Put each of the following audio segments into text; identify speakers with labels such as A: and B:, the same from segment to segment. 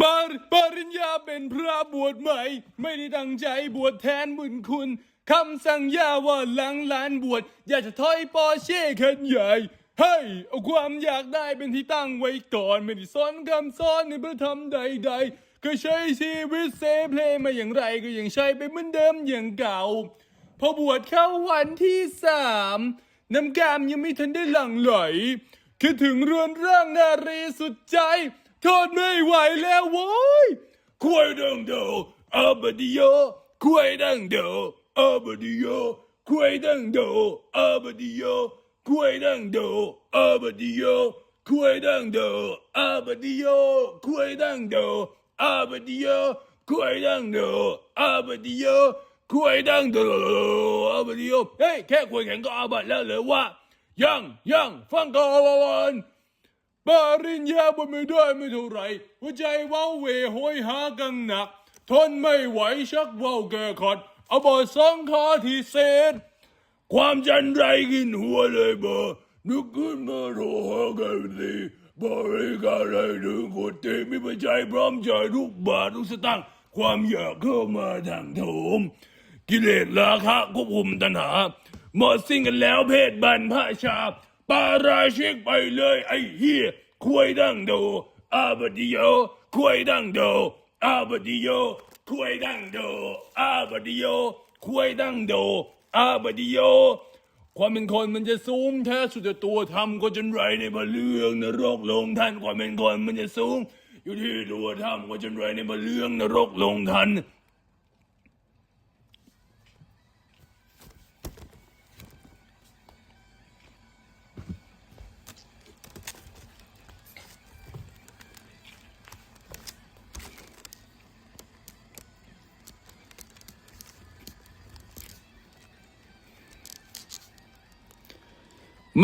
A: ปาปริญญาเป็นพระบวชใหม่ ไม่ได้ตั้งใจบวชแทนบุญคุณคำสั่งยาว่าหลังหลานบวชอยากจะถอยปอเช่คันใหญ่เฮ้ยเอาความอยากได้เป็นที่ตั้งไว้ก่อน ไม่ได้สอนคำสอนในพระธรรมใด ๆ ก็ใช้ชีวิตเซเพลมาอย่างไรก็ยังใช้ไปเหมือนเดิมอย่างเก่า พอบวชเข้าวันที่สามน้ำกามยังไม่ทันได้หลั่งไหลคิดถึงเรือนร่างนารีสุดใจ ทนไม่ไหวแล้วโว้ยควยดังเดออาบดิโยควยดังเดออาบดิโยควยดังเดออาบดิโยควยดังเดออาบดิโยควยดังเดออาบดิโยควยดังเดออาบดิโยควยดังเดออาบดิโยควยดังเดออาบดิโยเฮ้ยแค่ควยแข็งก็อาบัดแล้วเหรอวะยังยังฟังก่อน ปริญญาบนไม่ได้ไม่เท่าไรหัวใจว้าวเวโหยหากังหนัก ทนไม่ไหวชักว่าวแก่ขอดเอาบอสองคอที่เศษ ความจันไรกินหัวเลยเบอนึกขึ้นมาโทรหากันสิบริการอะไรถึงคนเตมีปัจจัยพร้อมใจทุกบาททุกสตางค์ความอยากเข้ามาทางโถม กิเลสราคะควบคุมตัณหาหมดสิ้นกันแล้วเพศบันพระชา ปาราชิกไปเลยไอ้เฮียควยดังโดอาบดิโยควยดังโดอาบดิโยควยดังโดอาบดิโยควยดังโดอาบดิโยความเป็นคนมันจะสูงแท้สุดต่ตัวทำก็จนไรในบะเรื่องนรกลงทันความเป็นคนมันจะสูงอยู่ที่ตัวทำก็จนไรในบะเรื่องนรกลงทัน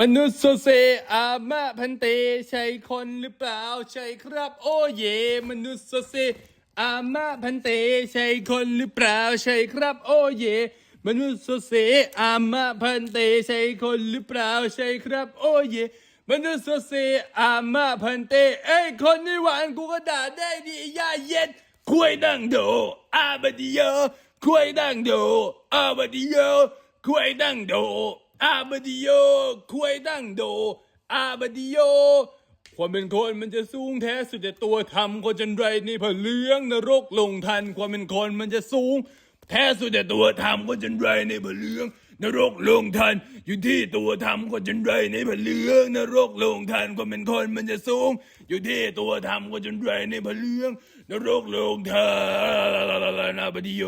A: มนุษย์โซเซอามะพันเตใช่คนหรือเปล่าใช่ครับ โอเย มนุษย์โซเซอามะพันเตใช่คนหรือเปล่าใช่ครับ โอเย มนุษย์โซเซอามะพันเตใช่คนหรือเปล่าใช่ครับ โอเย มนุษย์โซเซอามะพันเตเอ้ยคนนี่หวานกูก็ด่าได้ดิไอ้ย่าเย็ดคุยดังโดอาบดิโยอคุยดังโดอาบดิโยอคุยดังโด อาบดิโยควยดั้งโด อาบดิโยความเป็นคนมันจะสูงแท้สุดแต่ตัวทำคนจนไรในี่ผเลื้องนรกลงทัน ความเป็นคนมันจะสูง แท้สุดแต่ตัวทำคนจนไรในผเลื้องนรกลงทัน อยู่ที่ตัวทำคนจนไรในผเลื้องนรกลงทันความเป็นคนมันจะสูง อยู่ที่ตัวทำคนจนไรในผเลื้องนรกลงทันอาบดิโย